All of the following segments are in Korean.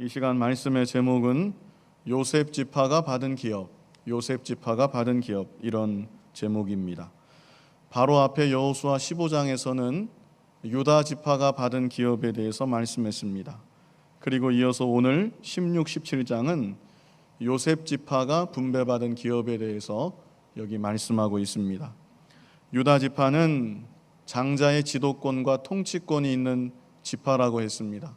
이 시간 말씀의 제목은 요셉 지파가 받은 기업, 요셉 지파가 받은 기업 이런 제목입니다. 바로 앞에 여호수아 15장에서는 유다 지파가 받은 기업에 대해서 말씀했습니다. 그리고 이어서 오늘 16, 17장은 요셉 지파가 분배받은 기업에 대해서 여기 말씀하고 있습니다. 유다 지파는 장자의 지도권과 통치권이 있는 지파라고 했습니다.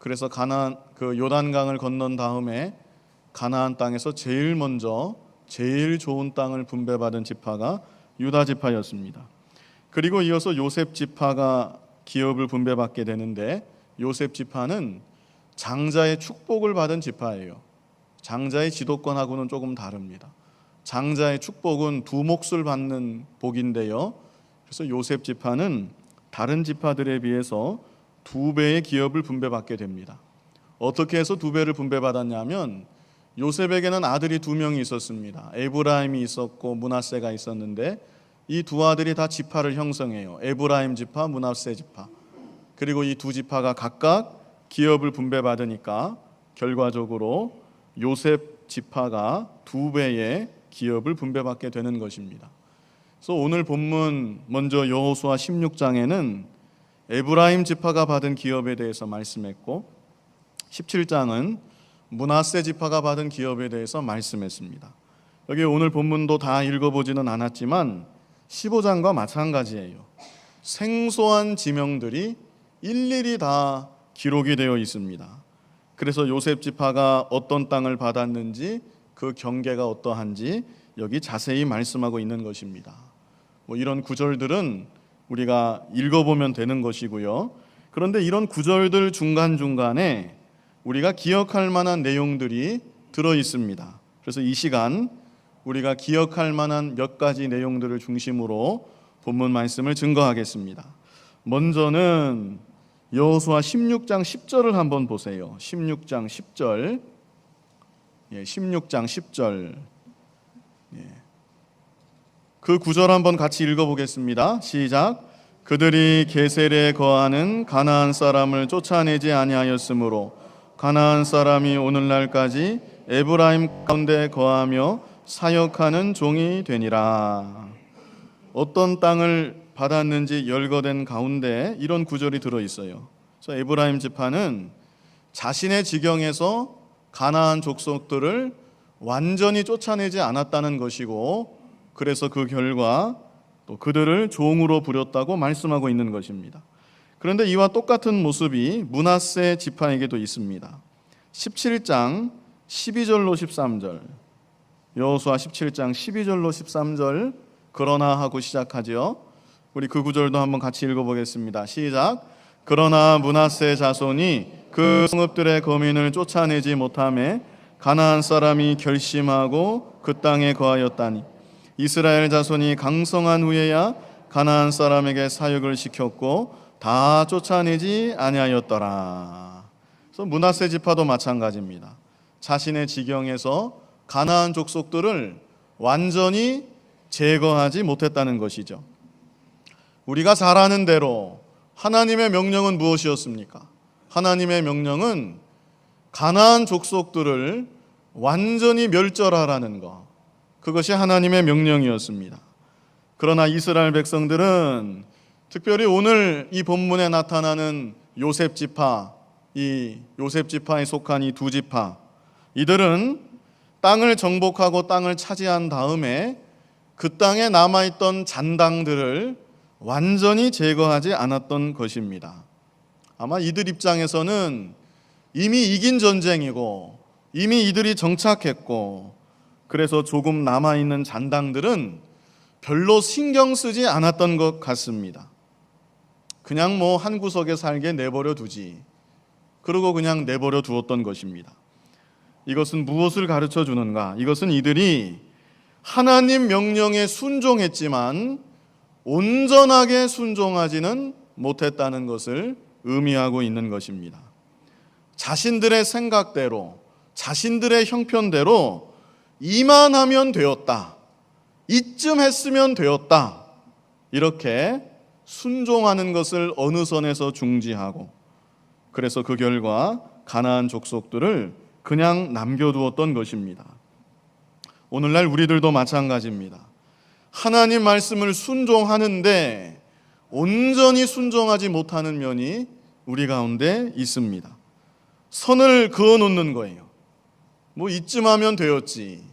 그래서 가나안 그 요단강을 건넌 다음에 가나안 땅에서 제일 먼저 제일 좋은 땅을 분배받은 지파가 유다 지파였습니다. 그리고 이어서 요셉 지파가 기업을 분배받게 되는데 요셉 지파는 장자의 축복을 받은 지파예요. 장자의 지도권하고는 조금 다릅니다. 장자의 축복은 두 몫을 받는 복인데요. 그래서 요셉 지파는 다른 지파들에 비해서 두 배의 기업을 분배받게 됩니다. 어떻게 해서 두 배를 분배받았냐면 요셉에게는 아들이 두 명이 있었습니다. 에브라임이 있었고 문하세가 있었는데 이 두 아들이 다 지파를 형성해요. 에브라임 지파, 문하세 지파. 그리고 이 두 지파가 각각 기업을 분배받으니까 결과적으로 요셉 지파가 두 배의 기업을 분배받게 되는 것입니다. 그래서 오늘 본문 먼저 여호수아 16장에는 에브라임 지파가 받은 기업에 대해서 말씀했고 17장은 문하세 지파가 받은 기업에 대해서 말씀했습니다. 여기 오늘 본문도 다 읽어보지는 않았지만 15장과 마찬가지예요. 생소한 지명들이 일일이 다 기록이 되어 있습니다. 그래서 요셉 지파가 어떤 땅을 받았는지 그 경계가 어떠한지 여기 자세히 말씀하고 있는 것입니다. 뭐 이런 구절들은 우리가 읽어보면 되는 것이고요. 그런데 이런 구절들 중간중간에 우리가 기억할 만한 내용들이 들어 있습니다. 그래서 이 시간 우리가 기억할 만한 몇 가지 내용들을 중심으로 본문 말씀을 증거하겠습니다. 먼저는 여호수아 16장 10절을 한번 보세요. 16장 10절. 예, 16장 10절. 예. 그 구절 한번 같이 읽어보겠습니다. 시작. 그들이 게셀에 거하는 가나안 사람을 쫓아내지 아니하였으므로 가나안 사람이 오늘날까지 에브라임 가운데 거하며 사역하는 종이 되니라. 어떤 땅을 받았는지 열거된 가운데 이런 구절이 들어 있어요. 그래서 에브라임 지파는 자신의 지경에서 가나안 족속들을 완전히 쫓아내지 않았다는 것이고 그래서 그 결과 또 그들을 종으로 부렸다고 말씀하고 있는 것입니다. 그런데 이와 똑같은 모습이 문하세 지파에게도 있습니다. 17장 12절로 13절. 여호수아 17장 12절로 13절 그러나 하고 시작하지요. 우리 그 구절도 한번 같이 읽어 보겠습니다. 시작. 그러나 문하세 자손이 그 성읍들의 거민을 쫓아내지 못함에 가나안 사람이 결심하고 그 땅에 거하였다니 이스라엘 자손이 강성한 후에야 가나안 사람에게 사역을 시켰고 다 쫓아내지 아니하였더라. 그래서 문하세 지파도 마찬가지입니다. 자신의 지경에서 가나안 족속들을 완전히 제거하지 못했다는 것이죠. 우리가 잘 아는 대로 하나님의 명령은 무엇이었습니까? 하나님의 명령은 가나안 족속들을 완전히 멸절하라는 것. 그것이 하나님의 명령이었습니다. 그러나 이스라엘 백성들은 특별히 오늘 이 본문에 나타나는 요셉 지파, 이 요셉 지파에 속한 이 두 지파, 이들은 땅을 정복하고 땅을 차지한 다음에 그 땅에 남아있던 잔당들을 완전히 제거하지 않았던 것입니다. 아마 이들 입장에서는 이미 이긴 전쟁이고 이미 이들이 정착했고 그래서 조금 남아있는 잔당들은 별로 신경 쓰지 않았던 것 같습니다. 그냥 뭐 한 구석에 살게 내버려 두지. 그러고 그냥 내버려 두었던 것입니다. 이것은 무엇을 가르쳐 주는가? 이것은 이들이 하나님 명령에 순종했지만 온전하게 순종하지는 못했다는 것을 의미하고 있는 것입니다. 자신들의 생각대로, 자신들의 형편대로 이만 하면 되었다. 이쯤 했으면 되었다. 이렇게 순종하는 것을 어느 선에서 중지하고 그래서 그 결과 가나안 족속들을 그냥 남겨두었던 것입니다. 오늘날 우리들도 마찬가지입니다. 하나님 말씀을 순종하는데 온전히 순종하지 못하는 면이 우리 가운데 있습니다. 선을 그어 놓는 거예요. 뭐 이쯤 하면 되었지.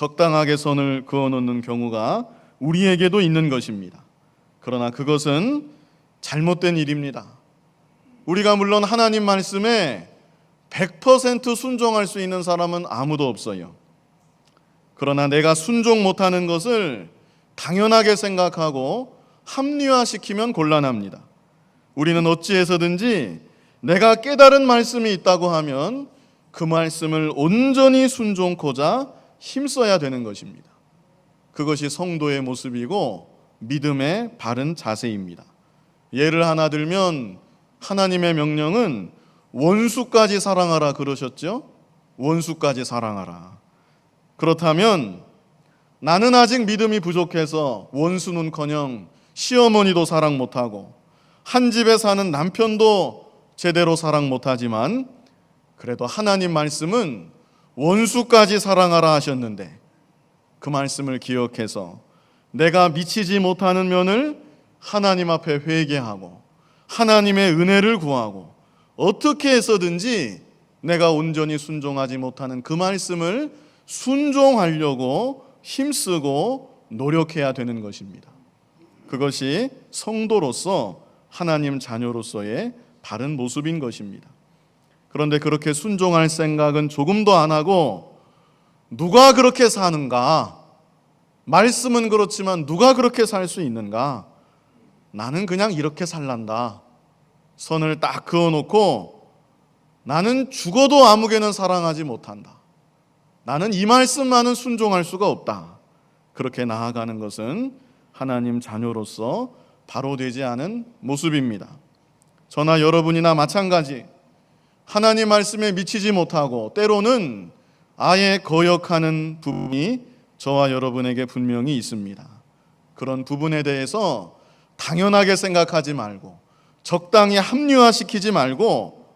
적당하게 선을 그어 놓는 경우가 우리에게도 있는 것입니다. 그러나 그것은 잘못된 일입니다. 우리가 물론 하나님 말씀에 100% 순종할 수 있는 사람은 아무도 없어요. 그러나 내가 순종 못하는 것을 당연하게 생각하고 합리화시키면 곤란합니다. 우리는 어찌해서든지 내가 깨달은 말씀이 있다고 하면 그 말씀을 온전히 순종코자 힘써야 되는 것입니다. 그것이 성도의 모습이고 믿음의 바른 자세입니다. 예를 하나 들면 하나님의 명령은 원수까지 사랑하라 그러셨죠? 원수까지 사랑하라. 그렇다면 나는 아직 믿음이 부족해서 원수는 커녕 시어머니도 사랑 못하고 한 집에 사는 남편도 제대로 사랑 못하지만 그래도 하나님 말씀은 원수까지 사랑하라 하셨는데 그 말씀을 기억해서 내가 미치지 못하는 면을 하나님 앞에 회개하고 하나님의 은혜를 구하고 어떻게 해서든지 내가 온전히 순종하지 못하는 그 말씀을 순종하려고 힘쓰고 노력해야 되는 것입니다. 그것이 성도로서 하나님 자녀로서의 바른 모습인 것입니다. 그런데 그렇게 순종할 생각은 조금도 안 하고 누가 그렇게 사는가? 말씀은 그렇지만 누가 그렇게 살 수 있는가? 나는 그냥 이렇게 살란다. 선을 딱 그어 놓고 나는 죽어도 아무개는 사랑하지 못한다. 나는 이 말씀만은 순종할 수가 없다. 그렇게 나아가는 것은 하나님 자녀로서 바로 되지 않은 모습입니다. 저나 여러분이나 마찬가지 하나님 말씀에 미치지 못하고 때로는 아예 거역하는 부분이 저와 여러분에게 분명히 있습니다. 그런 부분에 대해서 당연하게 생각하지 말고 적당히 합리화시키지 말고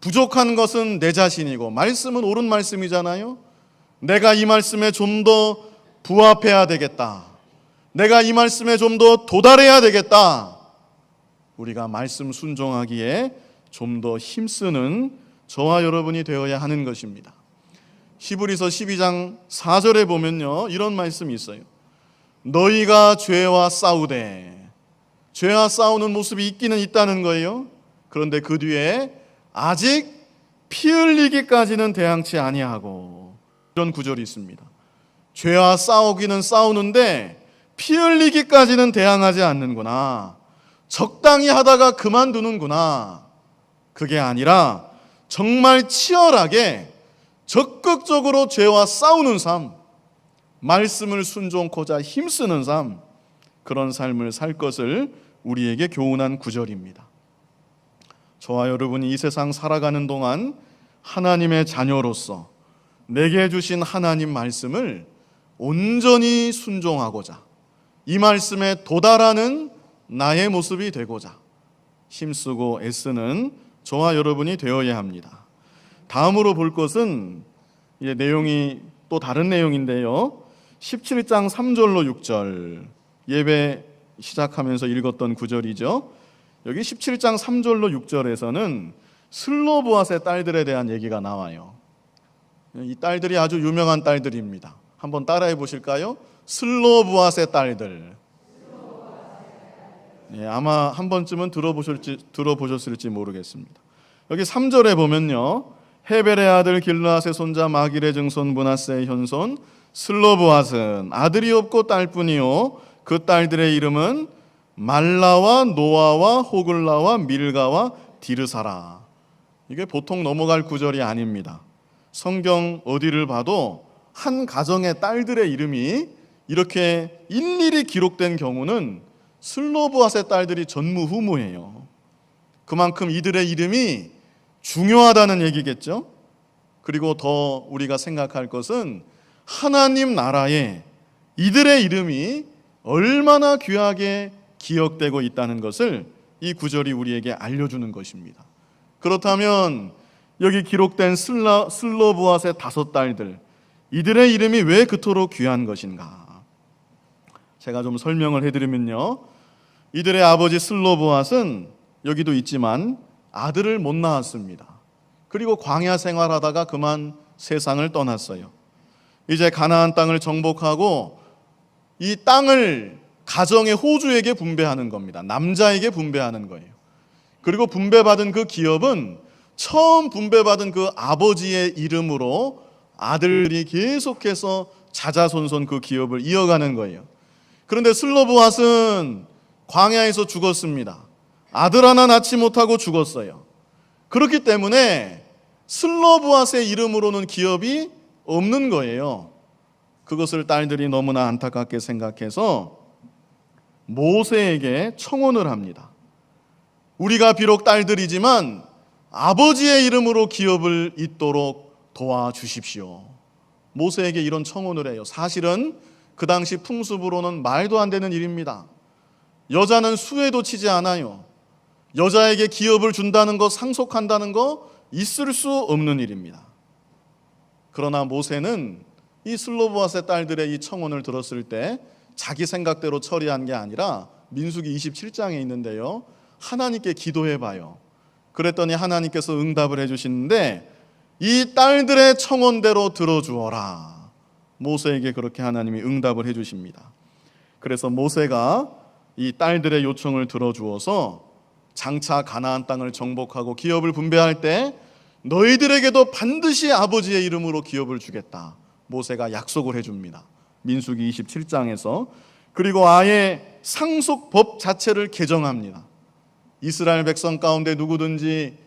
부족한 것은 내 자신이고 말씀은 옳은 말씀이잖아요. 내가 이 말씀에 좀 더 부합해야 되겠다. 내가 이 말씀에 좀 더 도달해야 되겠다. 우리가 말씀 순종하기에 좀 더 힘쓰는 저와 여러분이 되어야 하는 것입니다. 히브리서 12장 4절에 보면요. 이런 말씀이 있어요. 너희가 죄와 싸우되 죄와 싸우는 모습이 있기는 있다는 거예요. 그런데 그 뒤에 아직 피 흘리기까지는 대항치 아니하고 이런 구절이 있습니다. 죄와 싸우기는 싸우는데 피 흘리기까지는 대항하지 않는구나. 적당히 하다가 그만두는구나. 그게 아니라 정말 치열하게 적극적으로 죄와 싸우는 삶, 말씀을 순종코자 힘쓰는 삶, 그런 삶을 살 것을 우리에게 교훈한 구절입니다. 저와 여러분이 이 세상 살아가는 동안 하나님의 자녀로서 내게 주신 하나님 말씀을 온전히 순종하고자 이 말씀에 도달하는 나의 모습이 되고자 힘쓰고 애쓰는 저와 여러분이 되어야 합니다. 다음으로 볼 것은 이제 내용이 또 다른 내용인데요. 17장 3절로 6절 예배 시작하면서 읽었던 구절이죠. 여기 17장 3절로 6절에서는 슬로브앗의 딸들에 대한 얘기가 나와요. 이 딸들이 아주 유명한 딸들입니다. 한번 따라해 보실까요? 슬로브앗의 딸들. 예, 아마 한 번쯤은 들어보셨지, 들어보셨을지 모르겠습니다. 여기 3절에 보면요. 헤벨의 아들 길라앗의 손자 마길의 증손 문하세의 현손 슬로브앗은 아들이 없고 딸뿐이요. 그 딸들의 이름은 말라와 노아와 호글라와 밀가와 디르사라. 이게 보통 넘어갈 구절이 아닙니다. 성경 어디를 봐도 한 가정의 딸들의 이름이 이렇게 일일이 기록된 경우는 슬로브앗의 딸들이 전무후무해요. 그만큼 이들의 이름이 중요하다는 얘기겠죠. 그리고 더 우리가 생각할 것은 하나님 나라에 이들의 이름이 얼마나 귀하게 기억되고 있다는 것을 이 구절이 우리에게 알려주는 것입니다. 그렇다면 여기 기록된 슬라, 슬로브앗의 다섯 딸들 이들의 이름이 왜 그토록 귀한 것인가? 제가 좀 설명을 해드리면요. 이들의 아버지 슬로브앗은 여기도 있지만 아들을 못 낳았습니다. 그리고 광야 생활하다가 그만 세상을 떠났어요. 이제 가나안 땅을 정복하고 이 땅을 가정의 호주에게 분배하는 겁니다. 남자에게 분배하는 거예요. 그리고 분배받은 그 기업은 처음 분배받은 그 아버지의 이름으로 아들들이 계속해서 자자손손 그 기업을 이어가는 거예요. 그런데 슬로브앗은 광야에서 죽었습니다. 아들 하나 낳지 못하고 죽었어요. 그렇기 때문에 슬로브앗의 이름으로는 기업이 없는 거예요. 그것을 딸들이 너무나 안타깝게 생각해서 모세에게 청혼을 합니다. 우리가 비록 딸들이지만 아버지의 이름으로 기업을 잇도록 도와주십시오. 모세에게 이런 청혼을 해요. 사실은 그 당시 풍습으로는 말도 안 되는 일입니다. 여자는 수에도 치지 않아요. 여자에게 기업을 준다는 거, 상속한다는 거 있을 수 없는 일입니다. 그러나 모세는 이 슬로브앗의 딸들의 이 청혼을 들었을 때 자기 생각대로 처리한 게 아니라 민수기 27장에 있는데요. 하나님께 기도해 봐요. 그랬더니 하나님께서 응답을 해 주시는데 이 딸들의 청혼대로 들어주어라. 모세에게 그렇게 하나님이 응답을 해 주십니다. 그래서 모세가 이 딸들의 요청을 들어주어서 장차 가나안 땅을 정복하고 기업을 분배할 때 너희들에게도 반드시 아버지의 이름으로 기업을 주겠다. 모세가 약속을 해 줍니다. 민수기 27장에서 그리고 아예 상속법 자체를 개정합니다. 이스라엘 백성 가운데 누구든지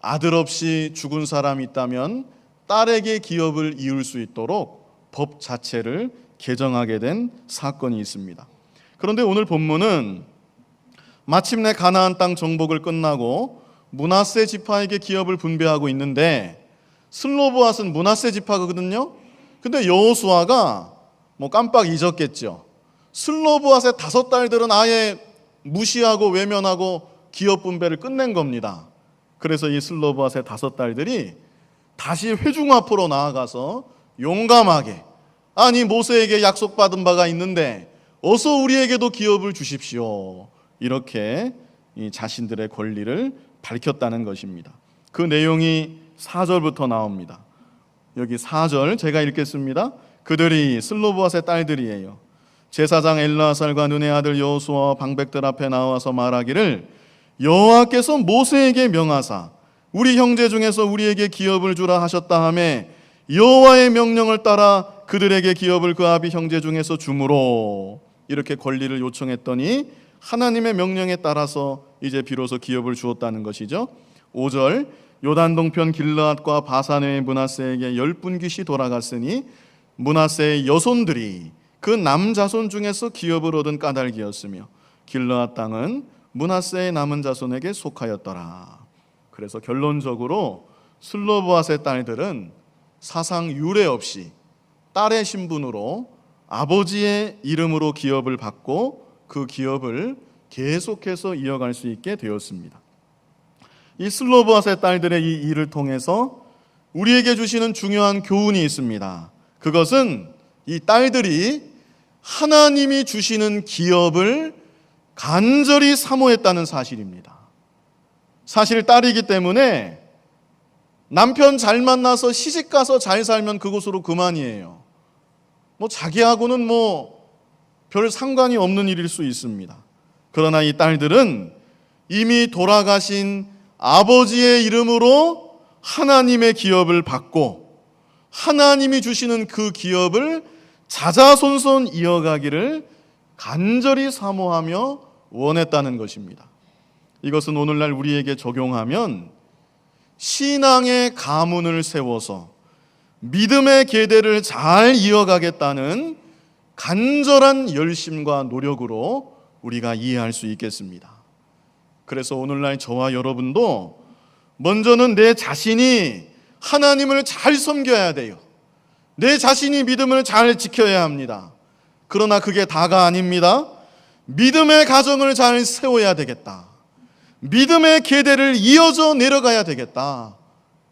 아들 없이 죽은 사람이 있다면 딸에게 기업을 이을 수 있도록 법 자체를 개정하게 된 사건이 있습니다. 그런데 오늘 본문은 마침내 가나안 땅 정복을 끝나고 문하세 지파에게 기업을 분배하고 있는데 슬로브앗은 문하세 지파거든요. 근데 여호수아가 뭐 깜빡 잊었겠죠. 슬로브앗의 다섯 딸들은 아예 무시하고 외면하고 기업 분배를 끝낸 겁니다. 그래서 이 슬로브앗의 다섯 딸들이 다시 회중 앞으로 나아가서 용감하게 아니 모세에게 약속받은 바가 있는데 어서 우리에게도 기업을 주십시오. 이렇게 이 자신들의 권리를 밝혔다는 것입니다. 그 내용이 4절부터 나옵니다. 여기 4절 제가 읽겠습니다. 그들이 슬로브앗의 딸들이에요. 제사장 엘라살과 눈의 아들 여호수아와 방백들 앞에 나와서 말하기를 여호와께서 모세에게 명하사 우리 형제 중에서 우리에게 기업을 주라 하셨다 하매 여호와의 명령을 따라 그들에게 기업을 그 아비 형제 중에서 주므로 이렇게 권리를 요청했더니 하나님의 명령에 따라서 이제 비로소 기업을 주었다는 것이죠. 5절 요단 동편 길르앗과 바산의 문하세에게 열 분깃이 돌아갔으니 문하세의 여손들이 그 남자손 중에서 기업을 얻은 까닭이었으며 길르앗 땅은 문하세의 남은 자손에게 속하였더라. 그래서 결론적으로 슬로브앗의 딸들은 사상 유례 없이 딸의 신분으로 아버지의 이름으로 기업을 받고 그 기업을 계속해서 이어갈 수 있게 되었습니다. 이 슬로브앗의 딸들의 이 일을 통해서 우리에게 주시는 중요한 교훈이 있습니다. 그것은 이 딸들이 하나님이 주시는 기업을 간절히 사모했다는 사실입니다. 사실 딸이기 때문에 남편 잘 만나서 시집 가서 잘 살면 그것으로 그만이에요. 뭐 자기하고는 뭐 별 상관이 없는 일일 수 있습니다. 그러나 이 딸들은 이미 돌아가신 아버지의 이름으로 하나님의 기업을 받고 하나님이 주시는 그 기업을 자자손손 이어가기를 간절히 사모하며 원했다는 것입니다. 이것은 오늘날 우리에게 적용하면 신앙의 가문을 세워서 믿음의 계대를 잘 이어가겠다는 간절한 열심과 노력으로 우리가 이해할 수 있겠습니다. 그래서 오늘날 저와 여러분도 먼저는 내 자신이 하나님을 잘 섬겨야 돼요. 내 자신이 믿음을 잘 지켜야 합니다. 그러나 그게 다가 아닙니다. 믿음의 가정을 잘 세워야 되겠다. 믿음의 계대를 이어져 내려가야 되겠다.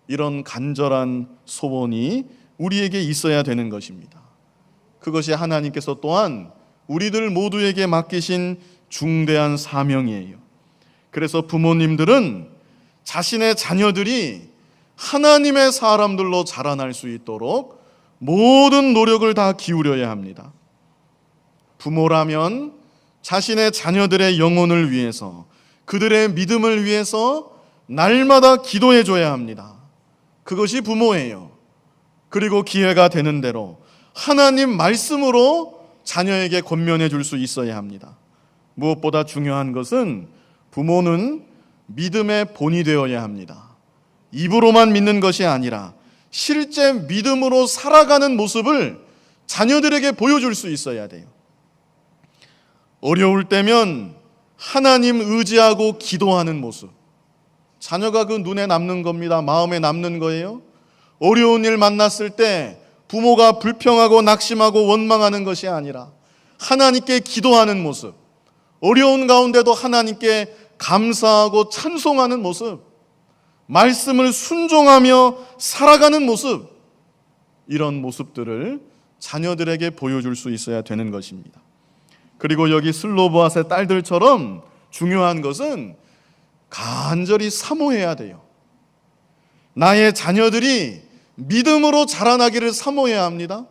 이런 간절한 소원이 우리에게 있어야 되는 것입니다. 그것이 하나님께서 또한 우리들 모두에게 맡기신 중대한 사명이에요. 그래서 부모님들은 자신의 자녀들이 하나님의 사람들로 자라날 수 있도록 모든 노력을 다 기울여야 합니다. 부모라면 자신의 자녀들의 영혼을 위해서 그들의 믿음을 위해서 날마다 기도해 줘야 합니다. 그것이 부모예요. 그리고 기회가 되는 대로 하나님 말씀으로 자녀에게 권면해 줄 수 있어야 합니다. 무엇보다 중요한 것은 부모는 믿음의 본이 되어야 합니다. 입으로만 믿는 것이 아니라 실제 믿음으로 살아가는 모습을 자녀들에게 보여줄 수 있어야 돼요. 어려울 때면 하나님 의지하고 기도하는 모습. 자녀가 그 눈에 남는 겁니다. 마음에 남는 거예요. 어려운 일 만났을 때 부모가 불평하고 낙심하고 원망하는 것이 아니라 하나님께 기도하는 모습. 어려운 가운데도 하나님께 감사하고 찬송하는 모습. 말씀을 순종하며 살아가는 모습. 이런 모습들을 자녀들에게 보여줄 수 있어야 되는 것입니다. 그리고 여기 슬로보아스의 딸들처럼 중요한 것은 간절히 사모해야 돼요. 나의 자녀들이 믿음으로 자라나기를 사모해야 합니다.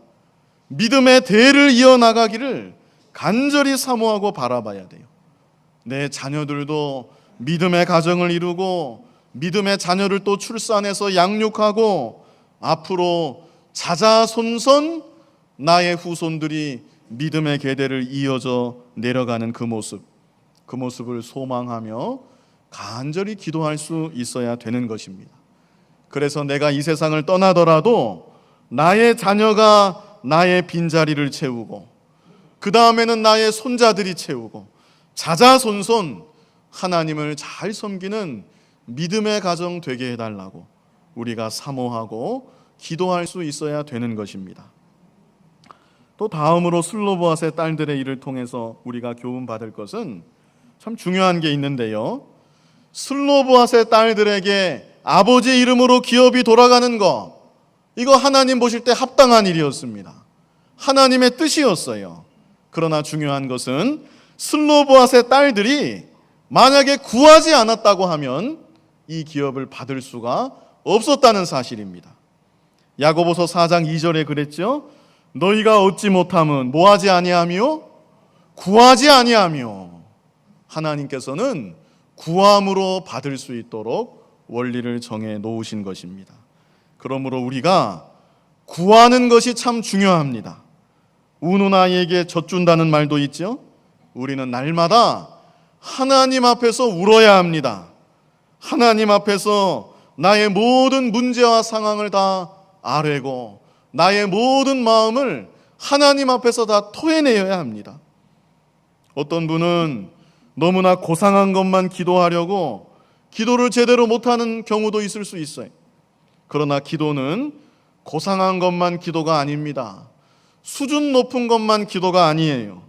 믿음의 대를 이어나가기를 간절히 사모하고 바라봐야 돼요. 내 자녀들도 믿음의 가정을 이루고 믿음의 자녀를 또 출산해서 양육하고 앞으로 자자손손 나의 후손들이 믿음의 계대를 이어져 내려가는 그 모습, 그 모습을 소망하며 간절히 기도할 수 있어야 되는 것입니다. 그래서 내가 이 세상을 떠나더라도 나의 자녀가 나의 빈자리를 채우고 그 다음에는 나의 손자들이 채우고 자자손손 하나님을 잘 섬기는 믿음의 가정 되게 해달라고 우리가 사모하고 기도할 수 있어야 되는 것입니다. 또 다음으로 슬로보아스의 딸들의 일을 통해서 우리가 교훈 받을 것은 참 중요한 게 있는데요. 슬로보아스의 딸들에게 아버지 이름으로 기업이 돌아가는 것 이거 하나님 보실 때 합당한 일이었습니다. 하나님의 뜻이었어요. 그러나 중요한 것은 슬로보아스의 딸들이 만약에 구하지 않았다고 하면 이 기업을 받을 수가 없었다는 사실입니다. 야고보서 4장 2절에 그랬죠. 너희가 얻지 못함은 뭐하지 아니하며 구하지 아니하며 하나님께서는 구함으로 받을 수 있도록 원리를 정해 놓으신 것입니다. 그러므로 우리가 구하는 것이 참 중요합니다. 우는 아이에게 젖준다는 말도 있죠. 우리는 날마다 하나님 앞에서 울어야 합니다. 하나님 앞에서 나의 모든 문제와 상황을 다 아뢰고 나의 모든 마음을 하나님 앞에서 다 토해내야 합니다. 어떤 분은 너무나 고상한 것만 기도하려고 기도를 제대로 못하는 경우도 있을 수 있어요. 그러나 기도는 고상한 것만 기도가 아닙니다. 수준 높은 것만 기도가 아니에요.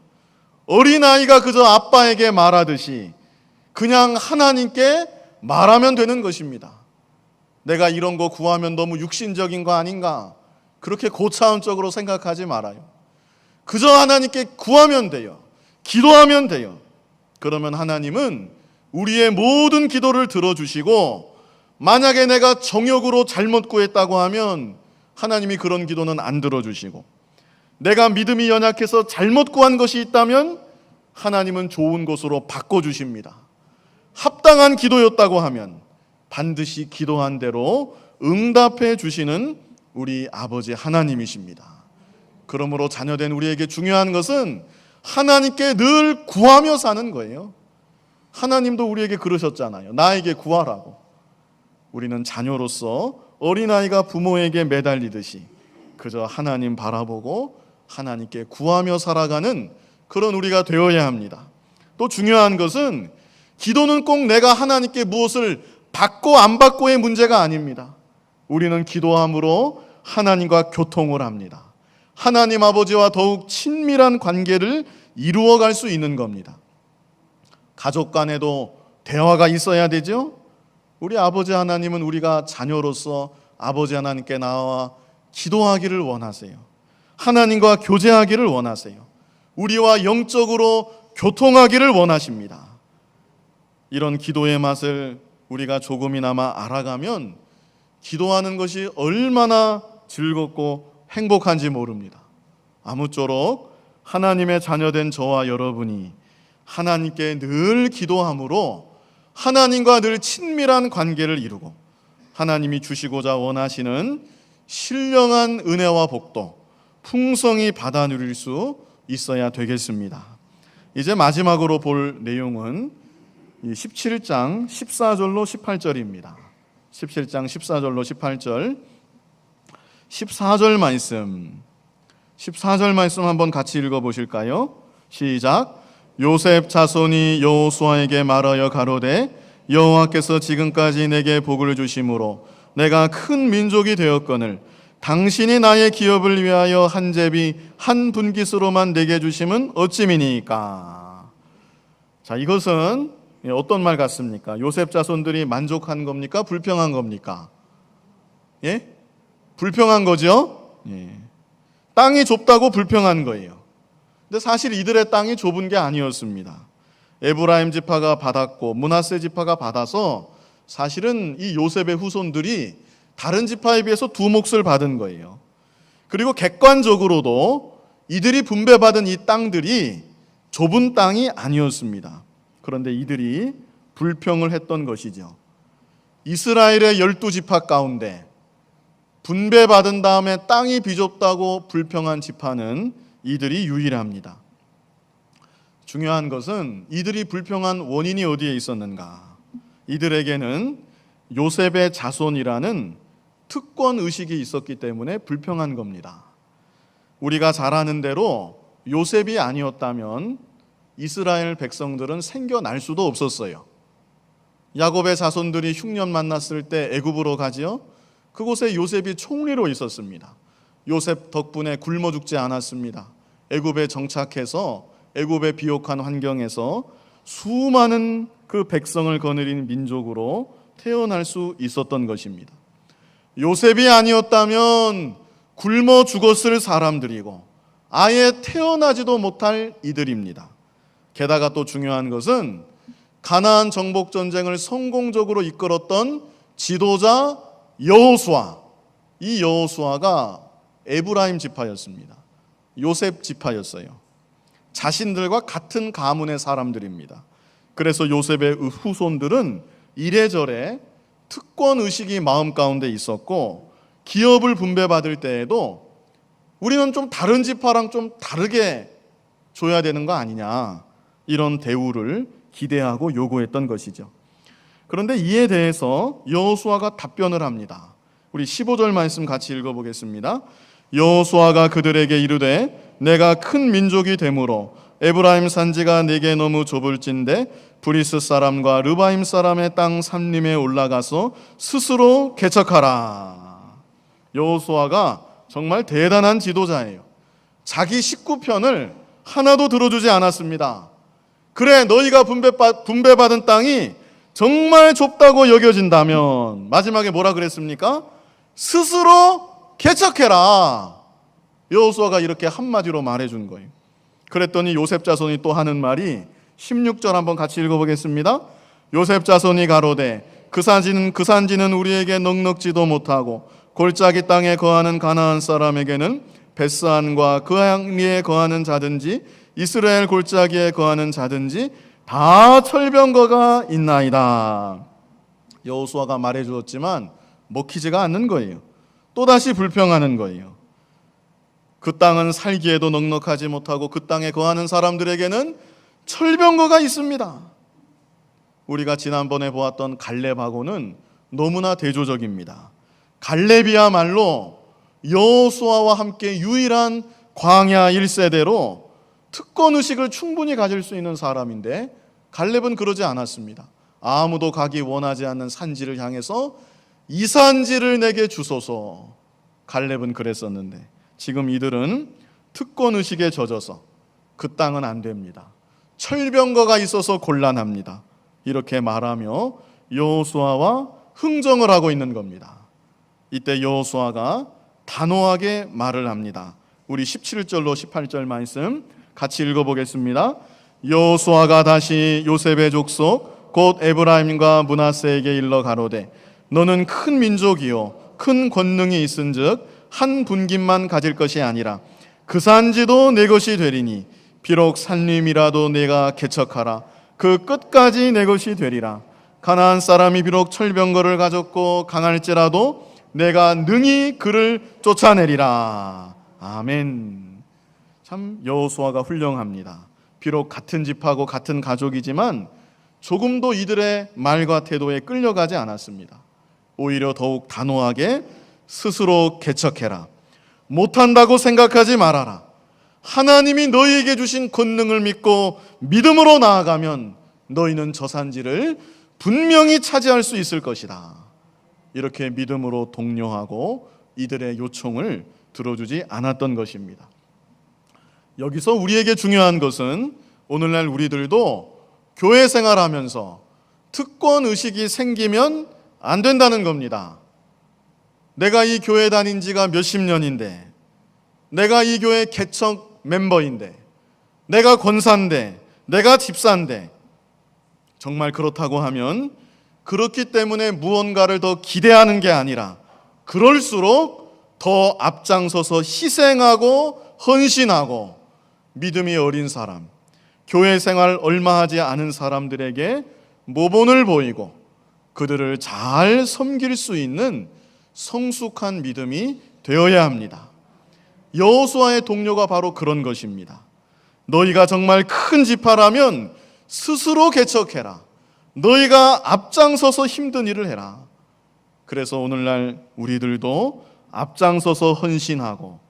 어린아이가 그저 아빠에게 말하듯이 그냥 하나님께 말하면 되는 것입니다. 내가 이런 거 구하면 너무 육신적인 거 아닌가? 그렇게 고차원적으로 생각하지 말아요. 그저 하나님께 구하면 돼요. 기도하면 돼요. 그러면 하나님은 우리의 모든 기도를 들어주시고 만약에 내가 정욕으로 잘못 구했다고 하면 하나님이 그런 기도는 안 들어주시고 내가 믿음이 연약해서 잘못 구한 것이 있다면 하나님은 좋은 것으로 바꿔주십니다. 합당한 기도였다고 하면 반드시 기도한 대로 응답해 주시는 우리 아버지 하나님이십니다. 그러므로 자녀된 우리에게 중요한 것은 하나님께 늘 구하며 사는 거예요. 하나님도 우리에게 그러셨잖아요. 나에게 구하라고. 우리는 자녀로서 어린아이가 부모에게 매달리듯이 그저 하나님 바라보고 하나님께 구하며 살아가는 그런 우리가 되어야 합니다. 또 중요한 것은 기도는 꼭 내가 하나님께 무엇을 받고 안 받고의 문제가 아닙니다. 우리는 기도함으로 하나님과 교통을 합니다. 하나님 아버지와 더욱 친밀한 관계를 이루어 갈 수 있는 겁니다. 가족 간에도 대화가 있어야 되죠? 우리 아버지 하나님은 우리가 자녀로서 아버지 하나님께 나와 기도하기를 원하세요. 하나님과 교제하기를 원하세요. 우리와 영적으로 교통하기를 원하십니다. 이런 기도의 맛을 우리가 조금이나마 알아가면 기도하는 것이 얼마나 즐겁고 행복한지 모릅니다. 아무쪼록 하나님의 자녀된 저와 여러분이 하나님께 늘 기도함으로 하나님과 늘 친밀한 관계를 이루고 하나님이 주시고자 원하시는 신령한 은혜와 복도 풍성히 받아 누릴 수 있어야 되겠습니다. 이제 마지막으로 볼 내용은 17장 14절로 18절입니다. 17장 14절로 18절 14절 말씀 14절 말씀 한번 같이 읽어 보실까요? 시작 요셉 자손이 여호수아에게 말하여 가로되 여호와께서 지금까지 내게 복을 주심으로 내가 큰 민족이 되었거늘 당신이 나의 기업을 위하여 한 제비 한 분깃으로만 내게 주심은 어찌미니까 자 이것은 어떤 말 같습니까? 요셉 자손들이 만족한 겁니까? 불평한 겁니까? 예? 불평한 거죠? 예. 땅이 좁다고 불평한 거예요. 근데 사실 이들의 땅이 좁은 게 아니었습니다. 에브라임 지파가 받았고 문하세 지파가 받아서 사실은 이 요셉의 후손들이 다른 지파에 비해서 두 몫을 받은 거예요. 그리고 객관적으로도 이들이 분배받은 이 땅들이 좁은 땅이 아니었습니다. 그런데 이들이 불평을 했던 것이죠. 이스라엘의 열두 지파 가운데 분배받은 다음에 땅이 비좁다고 불평한 지파는 이들이 유일합니다. 중요한 것은 이들이 불평한 원인이 어디에 있었는가? 이들에게는 요셉의 자손이라는 특권 의식이 있었기 때문에 불평한 겁니다. 우리가 잘 아는 대로 요셉이 아니었다면 이스라엘 백성들은 생겨날 수도 없었어요. 야곱의 자손들이 흉년 만났을 때 애굽으로 가지요. 그곳에 요셉이 총리로 있었습니다. 요셉 덕분에 굶어 죽지 않았습니다. 애굽에 정착해서 애굽의 비옥한 환경에서 수많은 그 백성을 거느린 민족으로 태어날 수 있었던 것입니다. 요셉이 아니었다면 굶어 죽었을 사람들이고 아예 태어나지도 못할 이들입니다. 게다가 또 중요한 것은 가나안 정복 전쟁을 성공적으로 이끌었던 지도자 여호수아 이 여호수아가 에브라임 지파였습니다. 요셉 지파였어요. 자신들과 같은 가문의 사람들입니다. 그래서 요셉의 후손들은 이래저래 특권 의식이 마음 가운데 있었고 기업을 분배받을 때에도 우리는 좀 다른 지파랑 좀 다르게 줘야 되는 거 아니냐 이런 대우를 기대하고 요구했던 것이죠. 그런데 이에 대해서 여호수아가 답변을 합니다. 우리 15절 말씀 같이 읽어보겠습니다. 여호수아가 그들에게 이르되 내가 큰 민족이 되므로 에브라임 산지가 내게 너무 좁을진데 브리스 사람과 르바임 사람의 땅 삼림에 올라가서 스스로 개척하라. 여호수아가 정말 대단한 지도자예요. 자기 식구편을 하나도 들어주지 않았습니다. 그래 너희가 분배받, 분배받은 땅이 정말 좁다고 여겨진다면 마지막에 뭐라 그랬습니까? 스스로 개척해라. 여호수아가 이렇게 한마디로 말해 준 거예요. 그랬더니 요셉 자손이 또 하는 말이 16절 한번 같이 읽어 보겠습니다. 요셉 자손이 가로되 그 산지는 그 산지는 우리에게 넉넉지도 못하고 골짜기 땅에 거하는 가나안 사람에게는 베스안과 그 항리에 거하는 자든지 이스라엘 골짜기에 거하는 자든지 다 철병거가 있나이다. 여호수아가 말해 주었지만 먹히지가 않는 거예요. 또다시 불평하는 거예요. 그 땅은 살기에도 넉넉하지 못하고 그 땅에 거하는 사람들에게는 철병거가 있습니다. 우리가 지난번에 보았던 갈렙하고는 너무나 대조적입니다. 갈렙이야말로 여호수아와 함께 유일한 광야 1세대로 특권 의식을 충분히 가질 수 있는 사람인데 갈렙은 그러지 않았습니다. 아무도 가기 원하지 않는 산지를 향해서 이 산지를 내게 주소서. 갈렙은 그랬었는데 지금 이들은 특권 의식에 젖어서 그 땅은 안 됩니다. 철병거가 있어서 곤란합니다. 이렇게 말하며 여호수아와 흥정을 하고 있는 겁니다. 이때 여호수아가 단호하게 말을 합니다. 우리 17절로 18절 말씀 같이 읽어 보겠습니다. 여호수아가 다시 요셉의 족속 곧 에브라임과 문하세에게 일러 가로되 너는 큰 민족이요 큰 권능이 있은즉 한 분깃만 가질 것이 아니라 그 산지도 내 것이 되리니 비록 산림이라도 내가 개척하라. 그 끝까지 내 것이 되리라. 가나안 사람이 비록 철병거를 가졌고 강할지라도 내가 능히 그를 쫓아내리라. 아멘. 참 여호수아가 훌륭합니다. 비록 같은 집하고 같은 가족이지만 조금도 이들의 말과 태도에 끌려가지 않았습니다 오히려 더욱 단호하게 스스로 개척해라. 못한다고 생각하지 말아라. 하나님이 너희에게 주신 권능을 믿고 믿음으로 나아가면 너희는 저 산지를 분명히 차지할 수 있을 것이다. 이렇게 믿음으로 독려하고 이들의 요청을 들어주지 않았던 것입니다. 여기서 우리에게 중요한 것은 오늘날 우리들도 교회 생활하면서 특권 의식이 생기면 안 된다는 겁니다. 내가 이 교회 다닌 지가 몇십 년인데, 내가 이 교회 개척 멤버인데, 내가 권사인데, 내가 집사인데, 정말 그렇다고 하면 그렇기 때문에 무언가를 더 기대하는 게 아니라 그럴수록 더 앞장서서 희생하고 헌신하고 믿음이 어린 사람, 교회 생활 얼마 하지 않은 사람들에게 모본을 보이고 그들을 잘 섬길 수 있는 성숙한 믿음이 되어야 합니다. 여호수아의 동료가 바로 그런 것입니다. 너희가 정말 큰 지파라면 스스로 개척해라. 너희가 앞장서서 힘든 일을 해라. 그래서 오늘날 우리들도 앞장서서 헌신하고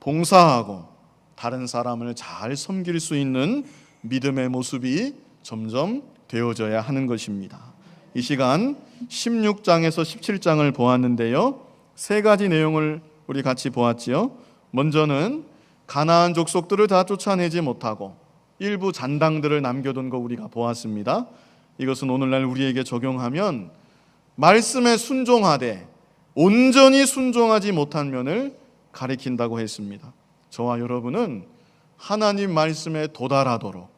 봉사하고 다른 사람을 잘 섬길 수 있는 믿음의 모습이 점점 되어져야 하는 것입니다. 이 시간 16장에서 17장을 보았는데요. 세 가지 내용을 우리 같이 보았지요. 먼저는 가나안 족속들을 다 쫓아내지 못하고 일부 잔당들을 남겨둔 거 우리가 보았습니다. 이것은 오늘날 우리에게 적용하면 말씀에 순종하되 온전히 순종하지 못한 면을 가리킨다고 했습니다. 저와 여러분은 하나님 말씀에 도달하도록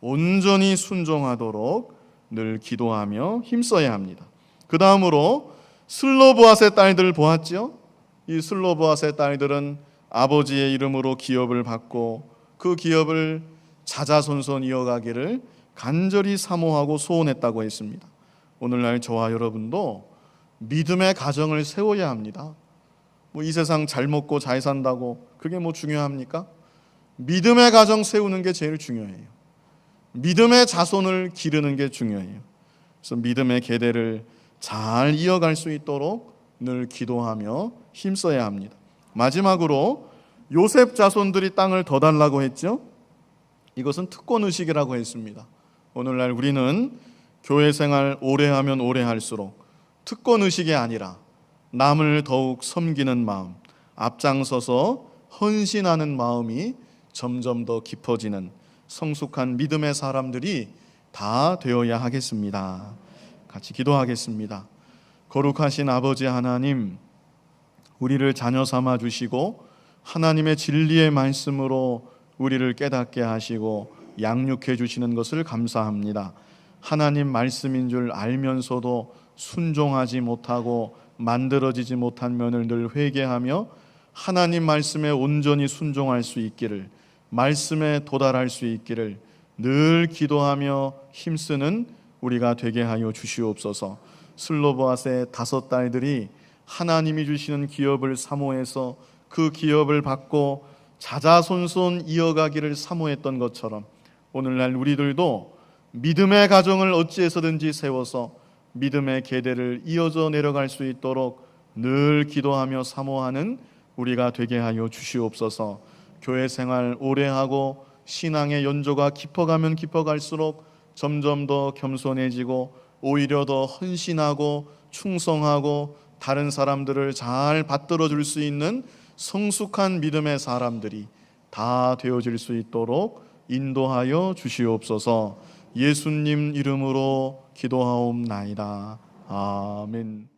온전히 순종하도록 늘 기도하며 힘써야 합니다. 그 다음으로 슬로보아스의 딸들을 보았죠. 이 슬로보아스의 딸들은 아버지의 이름으로 기업을 받고 그 기업을 자자손손 이어가기를 간절히 사모하고 소원했다고 했습니다. 오늘날 저와 여러분도 믿음의 가정을 세워야 합니다. 뭐 이 세상 잘 먹고 잘 산다고 그게 뭐 중요합니까? 믿음의 가정 세우는 게 제일 중요해요. 믿음의 자손을 기르는 게 중요해요. 그래서 믿음의 계대를 잘 이어갈 수 있도록 늘 기도하며 힘써야 합니다. 마지막으로 요셉 자손들이 땅을 더 달라고 했죠. 이것은 특권 의식이라고 했습니다. 오늘날 우리는 교회 생활 오래 하면 오래 할수록 특권 의식이 아니라 남을 더욱 섬기는 마음, 앞장서서 헌신하는 마음이 점점 더 깊어지는 성숙한 믿음의 사람들이 다 되어야 하겠습니다. 같이 기도하겠습니다. 거룩하신 아버지 하나님, 우리를 자녀 삼아 주시고 하나님의 진리의 말씀으로 우리를 깨닫게 하시고 양육해 주시는 것을 감사합니다. 하나님 말씀인 줄 알면서도 순종하지 못하고 만들어지지 못한 면을 늘 회개하며 하나님 말씀에 온전히 순종할 수 있기를 말씀에 도달할 수 있기를 늘 기도하며 힘쓰는 우리가 되게 하여 주시옵소서. 슬로보아스의 다섯 딸들이 하나님이 주시는 기업을 사모해서 그 기업을 받고 자자손손 이어가기를 사모했던 것처럼 오늘날 우리들도 믿음의 가정을 어찌해서든지 세워서 믿음의 계대를 이어져 내려갈 수 있도록 늘 기도하며 사모하는 우리가 되게 하여 주시옵소서. 교회 생활 오래 하고 신앙의 연조가 깊어가면 깊어갈수록 점점 더 겸손해지고 오히려 더 헌신하고 충성하고 다른 사람들을 잘 받들어 줄 수 있는 성숙한 믿음의 사람들이 다 되어질 수 있도록 인도하여 주시옵소서. 예수님 이름으로 기도하옵나이다. 아멘.